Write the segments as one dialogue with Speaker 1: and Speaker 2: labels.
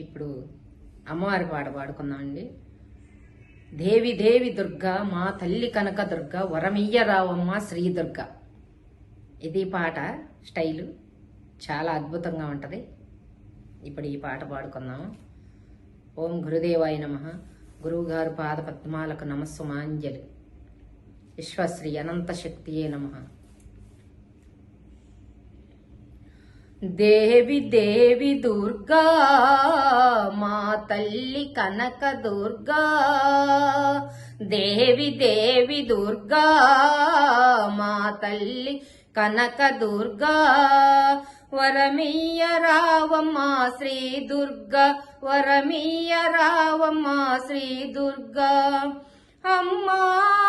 Speaker 1: ఇప్పుడు అమ్మవారి పాట పాడుకుందామండి. దేవి దేవి దుర్గా మా తల్లి కనక దుర్గ వరమయ్య రావమ్మ శ్రీ దుర్గ. ఇది పాట స్టైలు. చాలా అద్భుతంగా ఉంటుంది. ఇప్పుడు ఈ పాట పాడుకుందాము. ఓం గురుదేవాయ నమ. గురువుగారు పాద పద్మాలకు నమస్సుమాంజలి. విశ్వశ్రీ అనంత శక్తియే నమ. దేవి దేవి దుర్గా మా తల్లి కనక దుర్గా. దేవి దేవి దుర్గా మా తల్లి కనక దుర్గా. వరమీయ రావమ్మా శ్రీ దుర్గా వరమీయ రావమ్మా శ్రీ దుర్గా. అమ్మా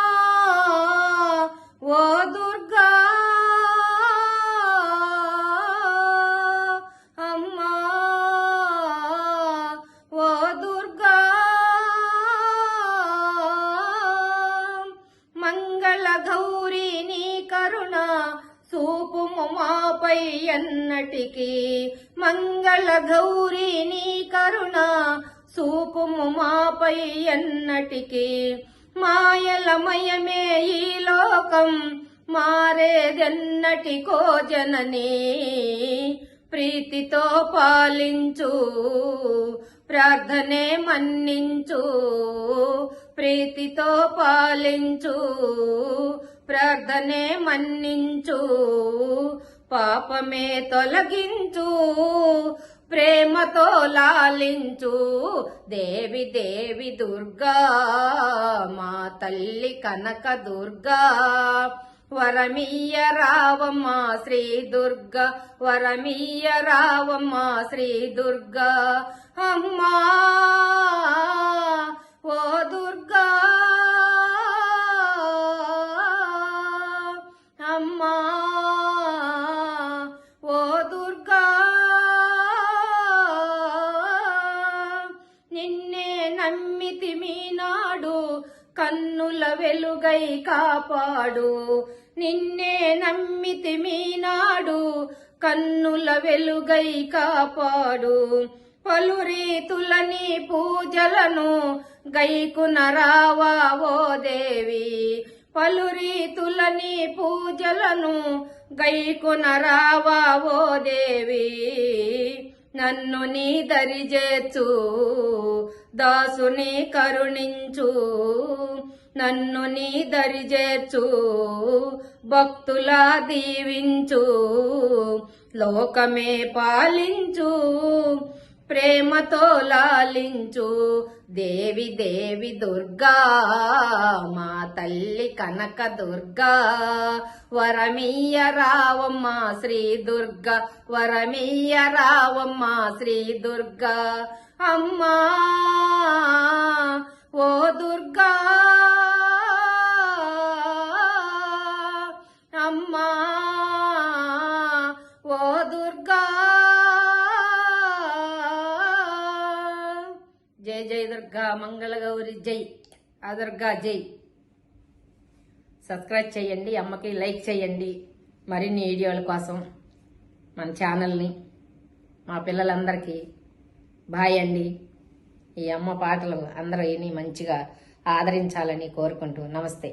Speaker 1: చూపుము మాపై ఎన్నటికి మంగళ గౌరీ నీ కరుణ. చూపుము మాపై ఎన్నటికి మాయలమయమే ఈ లోకం. మారేదెన్నటికో జననీ? ప్రీతితో పాలించు ప్రార్థనే మన్నించు. ప్రీతితో పాలించు ప్రార్థనే మన్నించు పాపమే తొలగించు ప్రేమతో లాలించు. దేవి దేవి దుర్గా మా తల్లి కనక దుర్గా వరమీయ రావమ్మ శ్రీ దుర్గా వరమీయ రావమ్మ శ్రీ దుర్గా. అమ్మా! నిన్నే నమ్మితి మీనాడు కన్నుల వెలుగై కాపాడు. నిన్నే నమ్మితి మీనాడు కన్నుల వెలుగై కాపాడు. పలు రీతులని పూజలను గైకున రావా ఓ దేవి. పలు రీతులని పూజలను గైకున రావా ఓ దేవి. నన్ను నీ దరి దాసుని కరుణించు నన్ను నీ దరి చేర్చు దీవించు లోకమే పాలించు. ప్రేమతో లాలించు. దేవి దేవి దుర్గా మా తల్లి కనక దుర్గా. వరమీయ రావమ్మ శ్రీ దుర్గా వరమీయ రావమ్మ శ్రీ దుర్గా. అమ్మా ఓ దుర్గా. అమ్మా జై జై దుర్గా మంగళ గౌరి జై. ఆ దుర్గా జై. సబ్స్క్రైబ్ చేయండి అమ్మకి లైక్ చేయండి. మరిన్ని వీడియోల కోసం మన ఛానల్ని మా పిల్లలందరికీ బాయ్ అండి. ఈ అమ్మ పాటలు అందరూ విని మంచిగా ఆదరించాలని కోరుకుంటూ నమస్తే.